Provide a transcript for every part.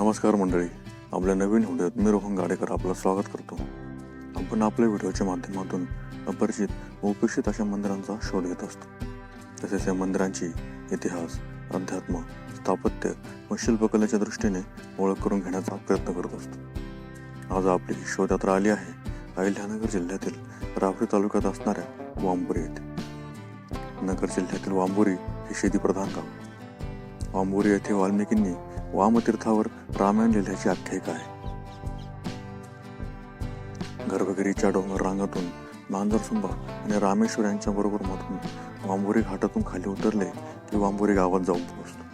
नमस्कार मंडळी. आपल्या नवीन व्हिडिओत मी रोहन गाडेकर आपलं स्वागत करतो. आपण आपल्या व्हिडिओच्या माध्यमातून अपरिचित व उपेक्षित अशा मंदिरांचा शोध घेत असतो. तसेच या मंदिरांची इतिहास अध्यात्म स्थापत्य व शिल्पकलेच्या दृष्टीने ओळख करून घेण्याचा प्रयत्न करत असतो. आज आपली ही शोधयात्रा आली आहे अहिल्यानगर जिल्ह्यातील राहुरी तालुक्यात असणाऱ्या वांबुरी येथे. नगर जिल्ह्यातील वांबुरी हे शेतीप्रधान गाव. वांबुरी येथे वाल्मिकींनी वामतीर्थावर रामायण लिहिल्याची आख्यायिका आहे. गर्भगिरीच्या डोंगर रांगातून मांजरसुंबा आणि रामेश्वर यांच्या बरोबर मधून वांबोरी घाटातून खाली उतरले की वांबोरी गावात जाऊन पोहोचतो.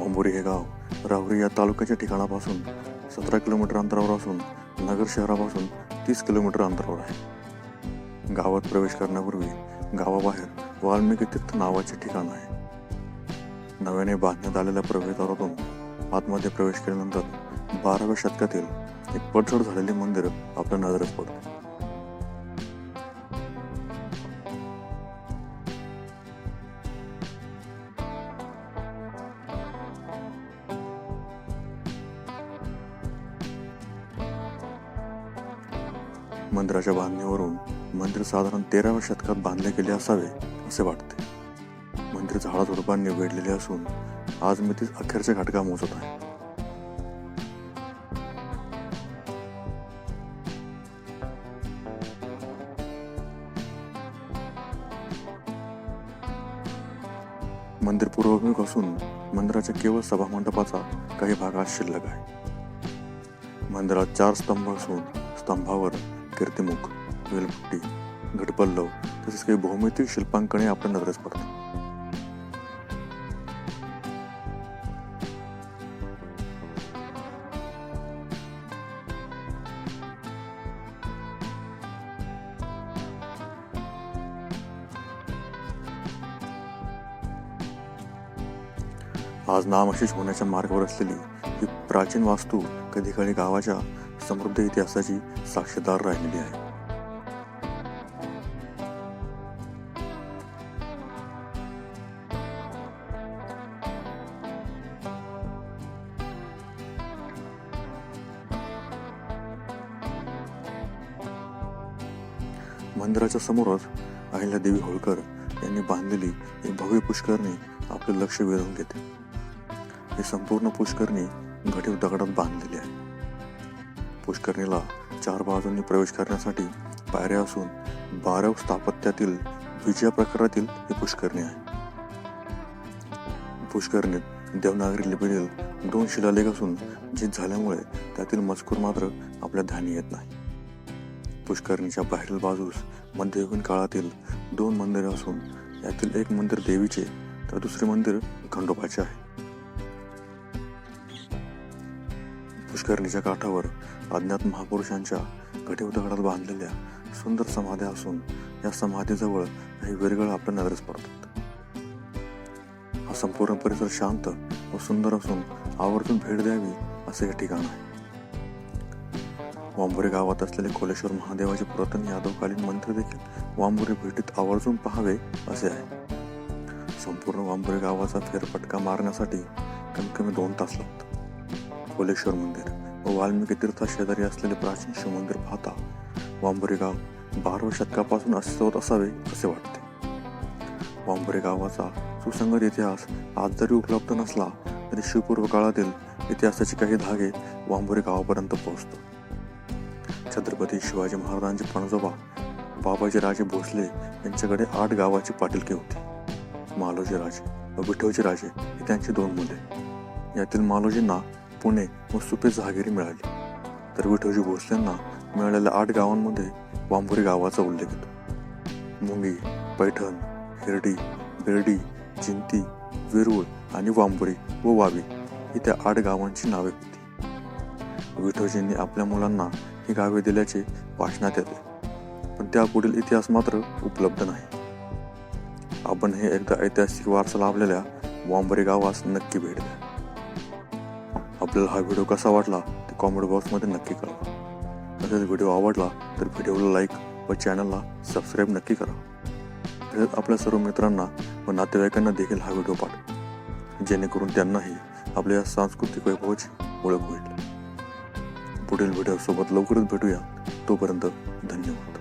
वांबोरी हे गाव राहुरी या तालुक्याच्या ठिकाणापासून सतरा किलोमीटर अंतरावर असून नगर शहरापासून तीस किलोमीटर अंतरावर आहे. गावात प्रवेश करण्यापूर्वी गावाबाहेर वाल्मिकी तीर्थ नावाचे ठिकाण आहे. नव्याने बांधण्यात आलेल्या प्रवेशद्वारातून आतमध्ये प्रवेश केल्यानंतर बाराव्या शतकातील एक पडझड झालेले मंदिर आपल्या नजरेस पडते. मंदिराच्या बांधणीवरून मंदिर साधारण तेराव्या शतकात बांधले गेले असावे असे वाटते. मंदिर झाडाझुडपांनी वेढलेले असून आज मी ती अखेरच्या घटका मोजत आहे. मंदिर पूर्वमुख असून मंदिराच्या केवळ सभामंडपाचा काही भाग आज शिल्लक आहे. मंदिरात चार स्तंभ असून स्तंभावर कीर्तिमुख वेलपुट्टी घटपल्लव तसेच काही भौमितिक शिल्पांकडे आपल्या नजरेस पडतात. आज नामशेष होण्याच्या मार्गावर असलेली ही प्राचीन वास्तू कधी काळी गावाच्या समृद्ध इतिहासाची साक्षीदार राहिलेली आहे. मंदिराच्या समोरच अहिल्यादेवी होळकर यांनी बांधलेली एक भव्य पुष्करणी आपले लक्ष वेधून घेते. हे संपूर्ण पुष्करणी घटीव दगडात बांधलेली आहे. पुष्करणीला चार बाजूंनी प्रवेश करण्यासाठी पायऱ्या असून बारव स्थापत्यातील विजया प्रकारातील ही पुष्करणी आहे. पुष्करणीत देवनागरी लिपीतील दोन शिलालेख असून जीत झाल्यामुळे त्यातील मजकूर मात्र आपल्या ध्यानी येत नाही. पुष्करणीच्या बाहेरील बाजूस मध्ययुगीन काळातील दोन मंदिरे असून यातील एक मंदिर देवीचे तर दुसरे मंदिर खंडोबाचे आहे. पुष्करणीच्या काठावर अज्ञात महापुरुषांच्या घटीव दगडात बांधलेल्या सुंदर समाध्या असून या समाधीजवळ काही विरगळ आपल्या नजरेस पडतात. हा संपूर्ण परिसर शांत व सुंदर असून आवर्जून भेट द्यावी असे हे ठिकाण आहे. वांबुरे गावात असलेले कोलेश्वर महादेवाचे पुरातन यादवकालीन मंदिर देखील वांबुरे भेटीत आवर्जून पहावे असे आहे. संपूर्ण वांबुरे गावाचा फेरफटका मारण्यासाठी कमीत कमी दोन तास लागतात. कोलेश्वर मंदिर व वाल्मिकी तीर्था शेजारी असलेले प्राचीन शिवमंदिर पाहता वांबोरे गाव बाराव्या शतकापासून अस्तित्वात असावे असे वाटते. वांबोरे गावाचा सुसंगत इतिहास आज जरी उपलब्ध नसला तरी शिवपूर्व काळातील इतिहासाचे काही धागे वांबोरे गावापर्यंत पोहोचतो. छत्रपती शिवाजी महाराजांचे पणजोबा बाबाजी राजे भोसले यांच्याकडे आठ गावाची पाटीलकी होती. मालोजी राजे व विठोजी राजे ही त्यांची दोन मुले. यातील मालोजींना पुणे व सुपे जहागिरी मिळाली. तर विठोजी भोसलेंना मिळालेल्या आठ गावांमध्ये वांबुरी गावाचा उल्लेख येतो. मुंगी पैठण हिरडी बेर्डी चिंती विरूळ आणि वांबुरी व वावी ही त्या आठ गावांची नावे होती. विठोजींनी आपल्या मुलांना ही गावे दिल्याचे वाचण्यात येते. पण त्यापुढील इतिहास मात्र उपलब्ध नाही. आपण हे एकदा ऐतिहासिक वारसा लाभलेल्या वांबरी गावास नक्की भेट द्या. आपल्याला हा व्हिडिओ कसा वाटला ते कॉमेंट बॉक्समध्ये नक्की कळवा. तसेच व्हिडिओ आवडला तर व्हिडिओला लाईक व चॅनलला सबस्क्राईब नक्की करा. तसेच आपल्या सर्व मित्रांना व नातेवाईकांना देखील हा व्हिडिओ पाठवा. जेणेकरून त्यांनाही आपल्या सांस्कृतिक वैभवाची ओळख होईल. पुढील व्हिडिओसोबत लवकरच भेटूया. तोपर्यंत धन्यवाद.